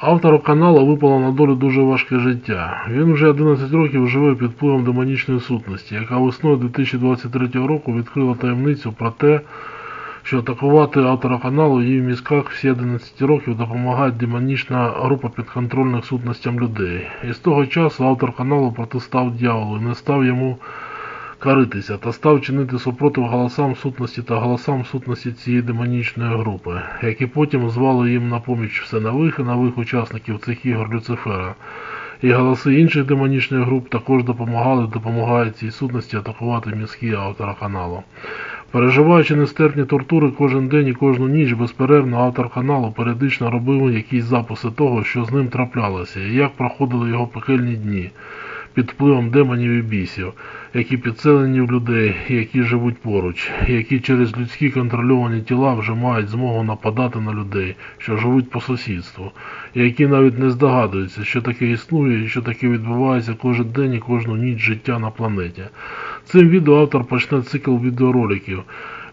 Автору каналу випало на долю дуже важке життя. Він вже 11 років живе під впливом демонічної сутності, яка весною 2023 року відкрила таємницю про те, що атакувати автора каналу їй в мізках всі 11 років допомагає демонічна група підконтрольних сутностям людей. І з того часу автор каналу протистав дьяволу і не став йому каритися та став чинити супротив голосам сутності та голосам сутності цієї демонічної групи, які потім звали їм на поміч все нових і нових учасників цих ігор Люцифера. І голоси інших демонічних груп також допомагали, допомагають цій сутності атакувати мізки автора каналу. Переживаючи нестерпні тортури кожен день і кожну ніч, безперервно автор каналу періодично робив якісь записи того, що з ним траплялося, і як проходили його пекельні дні під впливом демонів і бісів, які підселені в людей, які живуть поруч, які через людські контрольовані тіла вже мають змогу нападати на людей, що живуть по сусідству, і які навіть не здогадуються, що таке існує і що таке відбувається кожен день і кожну ніч життя на планеті. Цим відео автор почне цикл відеороликів,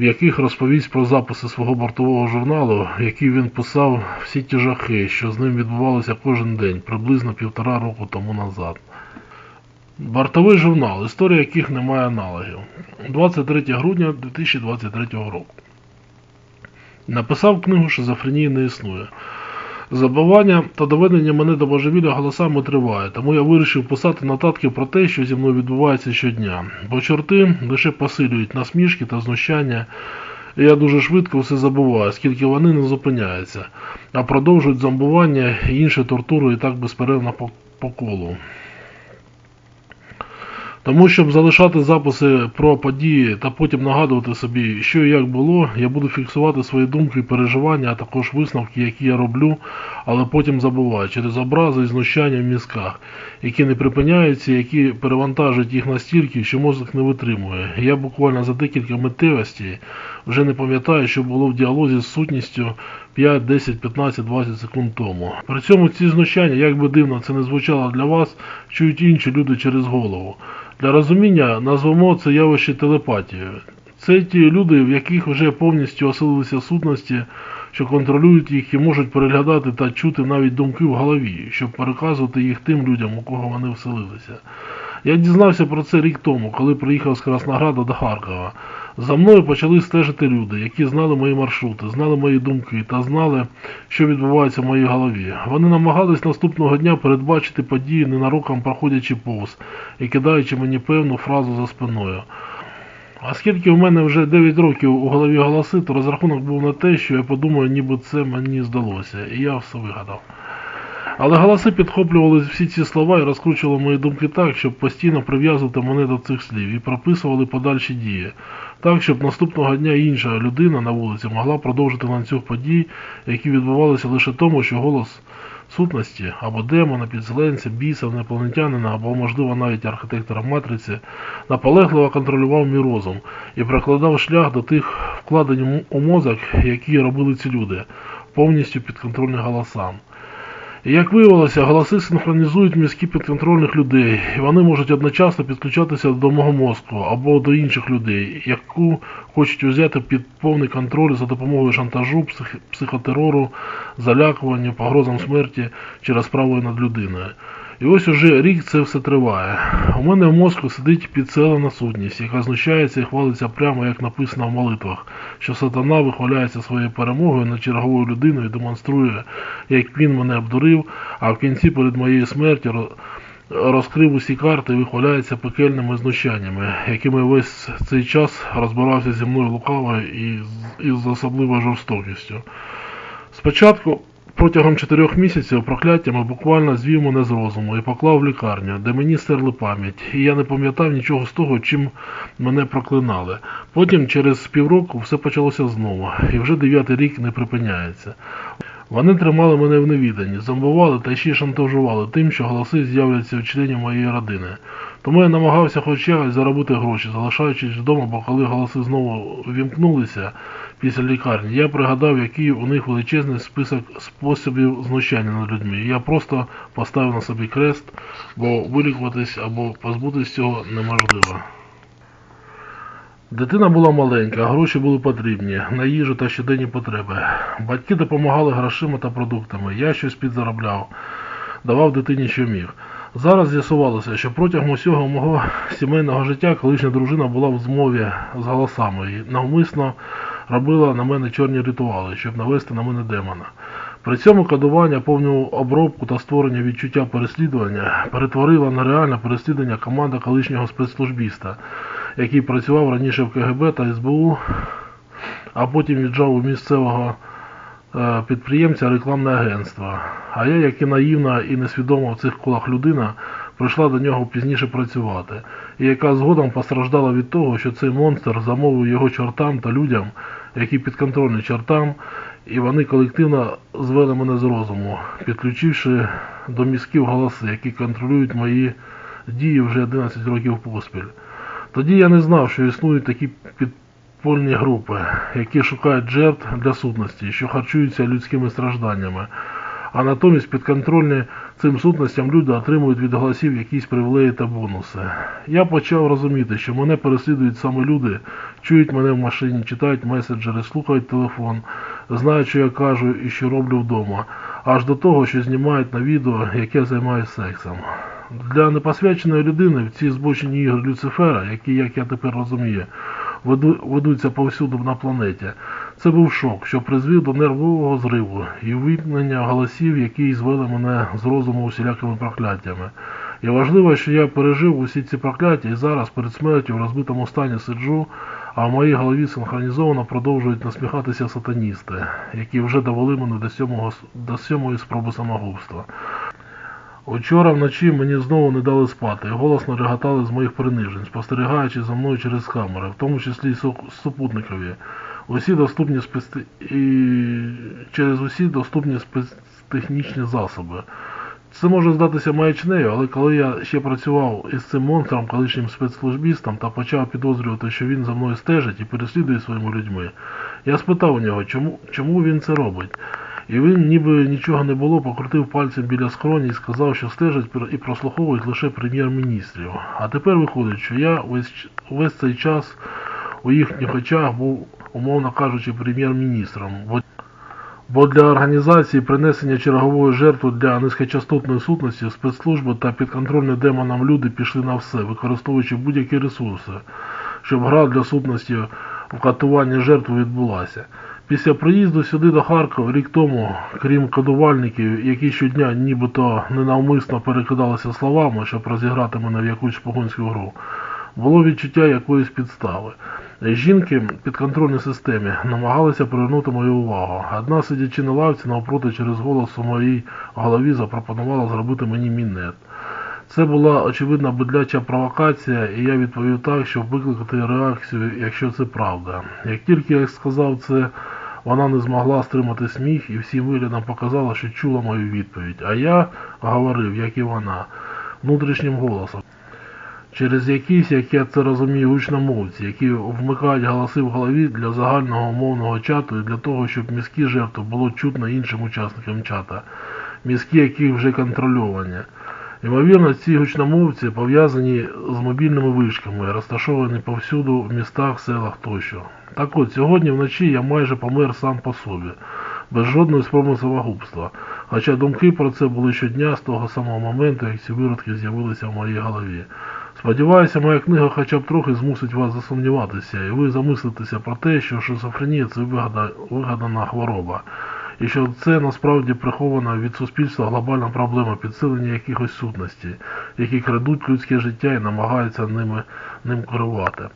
в яких розповість про записи свого бортового журналу, в який він писав всі ті жахи, що з ним відбувалося кожен день, приблизно півтора року тому назад. Бортовий журнал, історія яких немає аналогів. 23 грудня 2023 року. Написав книгу Шизофренії не існує. Забування та доведення мене до божевілля голосами триває, тому я вирішив писати нотатки про те, що зі мною відбувається щодня. Бо чорти лише посилюють насмішки та знущання, і я дуже швидко все забуваю, оскільки вони не зупиняються, а продовжують зомбування і інші тортури і так безперервно по, по колу. Тому, щоб залишати записи про події та потім нагадувати собі, що і як було, я буду фіксувати свої думки і переживання, а також висновки, які я роблю, але потім забуваю через образи і знущання в мізках, які не припиняються, які перевантажують їх настільки, що мозок не витримує. Я буквально за декілька миттєвостей вже не пам'ятаю, що було в діалозі з сутністю 5, 10, 15, 20 секунд тому. При цьому ці знущання, як би дивно це не звучало для вас, чують інші люди через голову. Для розуміння назвемо це явище телепатією. Це ті люди, в яких вже повністю оселилися сутності, що контролюють їх і можуть переглядати та чути навіть думки в голові, щоб переказувати їх тим людям, у кого вони вселилися. Я дізнався про це рік тому, коли приїхав з Краснограда до Харкова. За мною почали стежити люди, які знали мої маршрути, знали мої думки та знали, що відбувається в моїй голові. Вони намагались наступного дня передбачити події, ненароком проходячи повз і кидаючи мені певну фразу за спиною. Оскільки в мене вже 9 років у голові голоси, то розрахунок був на те, що я подумаю, ніби це мені здалося, і я все вигадав. Але голоси підхоплювали всі ці слова і розкручували мої думки так, щоб постійно прив'язувати мене до цих слів і прописували подальші дії, так, щоб наступного дня інша людина на вулиці могла продовжити ланцюг подій, які відбувалися лише тому, що голос сутності або демона, підселенця, біса, інопланетянина або, можливо, навіть архітектора матриці наполегливо контролював мій розум і прокладав шлях до тих вкладень у мозок, які робили ці люди, повністю підконтрольні голосам. Як виявилося, голоси синхронізують мізки підконтрольних людей, і вони можуть одночасно підключатися до мого мозку або до інших людей, яку хочуть взяти під повний контроль за допомогою шантажу, псих... психотерору, залякуванню, погрозам смерті чи розправою над людиною. І ось уже рік це все триває. У мене в мозку сидить підселена сутність, яка знущається і хвалиться прямо, як написано в молитвах, що сатана вихваляється своєю перемогою над черговою людиною і демонструє, як він мене обдурив, а в кінці перед моєю смертю розкрив усі карти і вихваляється пекельними знущаннями, якими весь цей час розбирався зі мною лукаво і з, особливою жорстокістю. Спочатку Протягом чотирьох місяців прокляттями буквально звів мене з розуму і поклав в лікарню, де мені стерли пам'ять, і я не пам'ятав нічого з того, чим мене проклинали. Потім, через півроку, все почалося знову, і вже дев'ятий рік не припиняється. Вони тримали мене в невіданні, зомбували та ще шантажували тим, що голоси з'являться у членів моєї родини. Тому я намагався хоч якось заробити гроші, залишаючись вдома, бо коли голоси знову вімкнулися після лікарні, я пригадав, який у них величезний список способів знущання над людьми. Я просто поставив на собі крест, бо вилікуватись або позбутись цього неможливо. Дитина була маленька, гроші були потрібні на їжу та щоденні потреби. Батьки допомагали грошима та продуктами. Я щось підзаробляв, давав дитині, що міг. Зараз з'ясувалося, що протягом усього мого сімейного життя колишня дружина була в змові з голосами і навмисно робила на мене чорні ритуали, щоб навести на мене демона. При цьому кодування, повну обробку та створення відчуття переслідування перетворила на реальне переслідування команда колишнього спецслужбіста, який працював раніше в КГБ та СБУ, а потім віджав у місцевого е, підприємця рекламне агентство. А я, як і наївна і несвідома в цих колах людина, прийшла до нього пізніше працювати, і яка згодом постраждала від того, що цей монстр замовив його чортам та людям, які підконтрольні чортам, і вони колективно звели мене з розуму, підключивши до мізків голоси, які контролюють мої дії вже 11 років поспіль. Тоді я не знав, що існують такі підпольні групи, які шукають жертв для сутності, що харчуються людськими стражданнями. А натомість підконтрольні цим сутностям люди отримують від голосів якісь привілеї та бонуси. Я почав розуміти, що мене переслідують саме люди, чують мене в машині, читають меседжери, слухають телефон, знають, що я кажу і що роблю вдома, аж до того, що знімають на відео, як я займаюся сексом. Для непосвяченої людини в ці збочені ігри Люцифера, які, як я тепер розумію, ведуться повсюду на планеті, це був шок, що призвів до нервового зриву і вимкнення голосів, які звели мене з розуму усілякими прокляттями. І важливо, що я пережив усі ці прокляття і зараз перед смертю в розбитому стані сиджу, а в моїй голові синхронізовано продовжують насміхатися сатаністи, які вже довели мене до сьомого, до сьомої спроби самогубства. Учора вночі мені знову не дали спати і голосно реготали з моїх принижень, спостерігаючи за мною через камери, в тому числі й супутникові. Усі доступні спецти... і через усі доступні спецтехнічні засоби. Це може здатися маячнею, але коли я ще працював із цим монстром, колишнім спецслужбістом, та почав підозрювати, що він за мною стежить і переслідує своїми людьми, я спитав у нього, чому, чому він це робить. І він, ніби нічого не було, покрутив пальцем біля скроні і сказав, що стежать і прослуховують лише прем'єр-міністрів. А тепер виходить, що я весь, весь цей час у їхніх очах був, умовно кажучи, прем'єр-міністром. Бо, для організації принесення чергової жертви для низькочастотної сутності спецслужби та підконтрольні демонам люди пішли на все, використовуючи будь-які ресурси, щоб гра для сутності в катуванні жертви відбулася. Після приїзду сюди до Харкова рік тому, крім кодувальників, які щодня нібито ненавмисно перекидалися словами, щоб розіграти мене в якусь шпигунську гру, було відчуття якоїсь підстави. Жінки в підконтрольній системі намагалися привернути мою увагу. Одна, сидячи на лавці навпроти через голос у моїй голові, запропонувала зробити мені мінет. Це була очевидна бедляча провокація, і я відповів так, щоб викликати реакцію, якщо це правда. Як тільки я сказав це, вона не змогла стримати сміх і всім виглядом показала, що чула мою відповідь. А я говорив, як і вона, внутрішнім голосом. Через якісь, як я це розумію, гучномовці, які вмикають голоси в голові для загального мовного чату і для того, щоб мізки жертв було чутно іншим учасникам чата, мізки, які вже контрольовані. Ймовірно, ці гучномовці пов'язані з мобільними вишками, розташовані повсюду в містах, селах тощо. Так от, сьогодні вночі я майже помер сам по собі, без жодної спроби самогубства. Хоча думки про це були щодня з того самого моменту, як ці виродки з'явилися в моїй голові. Сподіваюся, моя книга хоча б трохи змусить вас засумніватися, і ви замислитеся про те, що шизофренія це вигадана хвороба, і що це насправді прихована від суспільства глобальна проблема підсилення якихось сутностей, які крадуть людське життя і намагаються ними, ним керувати.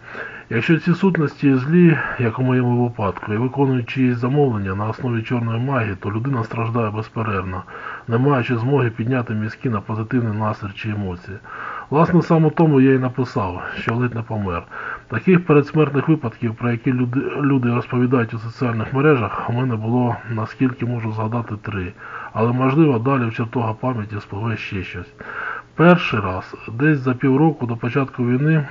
Якщо ці сутності злі, як у моєму випадку, і виконують чиїсь замовлення на основі чорної магії, то людина страждає безперервно, не маючи змоги підняти мізки на позитивний настрій чи емоції. Власне, саме тому я і написав, що ледь не помер. Таких передсмертних випадків, про які люди, люди розповідають у соціальних мережах, у мене було, наскільки можу згадати, три. Але можливо далі в чертога пам'яті спливе ще щось. Перший раз, десь за півроку до початку війни,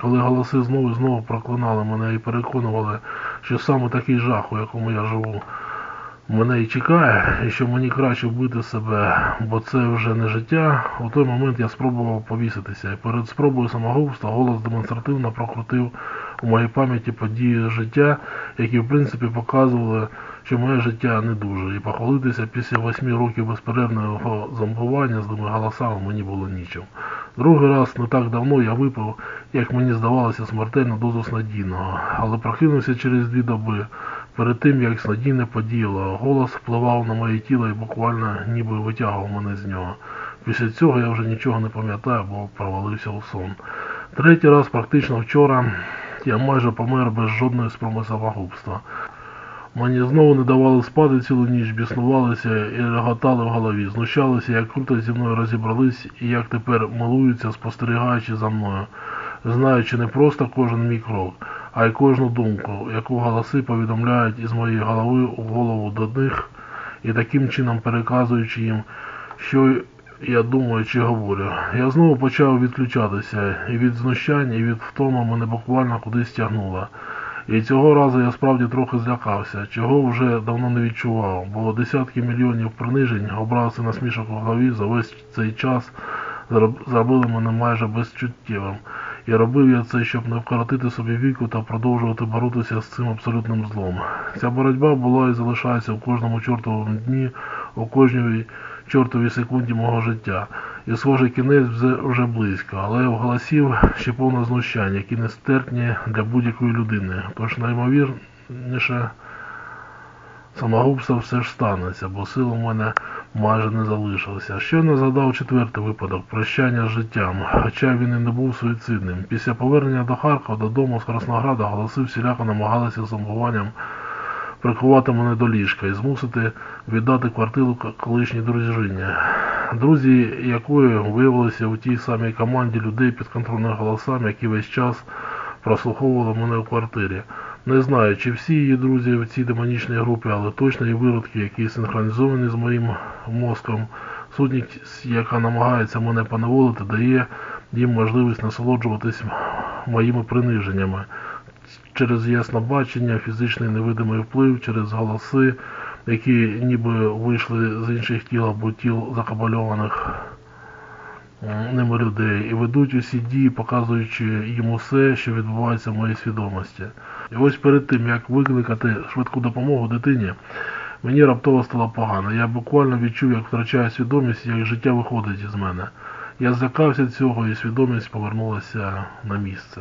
коли голоси знову і знову проклинали мене і переконували, що саме такий жах, у якому я живу, мене і чекає, і що мені краще вбити себе, бо це вже не життя. У той момент я спробував повіситися, і перед спробою самогубства голос демонстративно прокрутив у моїй пам'яті події життя, які в принципі показували, що моє життя не дуже. І похвалитися після восьми років безперервного зомбування з тими голосами мені було нічим. Другий раз не так давно я випив, як мені здавалося, смертельну дозу снадійного, але прокинувся через дві доби. Перед тим, як снадійне подіяло, голос впливав на моє тіло і буквально ніби витягував мене з нього. Після цього я вже нічого не пам'ятаю, бо провалився у сон. Третій раз, практично вчора, я майже помер без жодної спроби самогубства. Мені знову не давали спати цілу ніч, біснувалися і реготали в голові, знущалися, як круто зі мною розібрались і як тепер милуються, спостерігаючи за мною, знаючи не просто кожен мій крок, а й кожну думку, яку голоси повідомляють із моєї голови у голову до них і таким чином переказуючи їм, що я думаю чи говорю. Я знову почав відключатися, і від знущань, і від втому мене буквально кудись тягнуло. І цього разу я справді трохи злякався, чого вже давно не відчував, бо десятки мільйонів принижень, образ і насмішок у голові за весь цей час зробили мене майже безчуттєвим. І робив я це, щоб не вкоротити собі віку та продовжувати боротися з цим абсолютним злом. Ця боротьба була і залишається в кожному чортовому дні, у кожній чортовій секунді мого життя. І схоже, кінець вже, вже близько, але в голосів ще повно знущань, які нестерпні для будь-якої людини. Тож наймовірніше самогубство все ж станеться, бо сил у мене майже не залишилося. Щойно згадав четвертий випадок прощання з життям, хоча він і не був суїцидним. Після повернення до Харкова додому з Краснограда голоси всіляко намагалися зомбуванням прикувати мене до ліжка і змусити віддати квартиру колишній дружині, друзі якої виявилися у тій самій команді людей під контрольними голосами, які весь час прослуховували мене в квартирі. Не знаю, чи всі її друзі в цій демонічній групі, але точно є виродки, які синхронізовані з моїм мозком. Сутність, яка намагається мене поневолити, дає їм можливість насолоджуватись моїми приниженнями через яснобачення, фізичний невидимий вплив, через голоси, які ніби вийшли з інших тіл або тіл закабальованих ними людей, і ведуть усі дії, показуючи їм усе, що відбувається в моїй свідомості. І ось перед тим, як викликати швидку допомогу дитині, мені раптово стало погано. Я буквально відчув, як втрачаю свідомість, як життя виходить із мене. Я злякався цього, і свідомість повернулася на місце.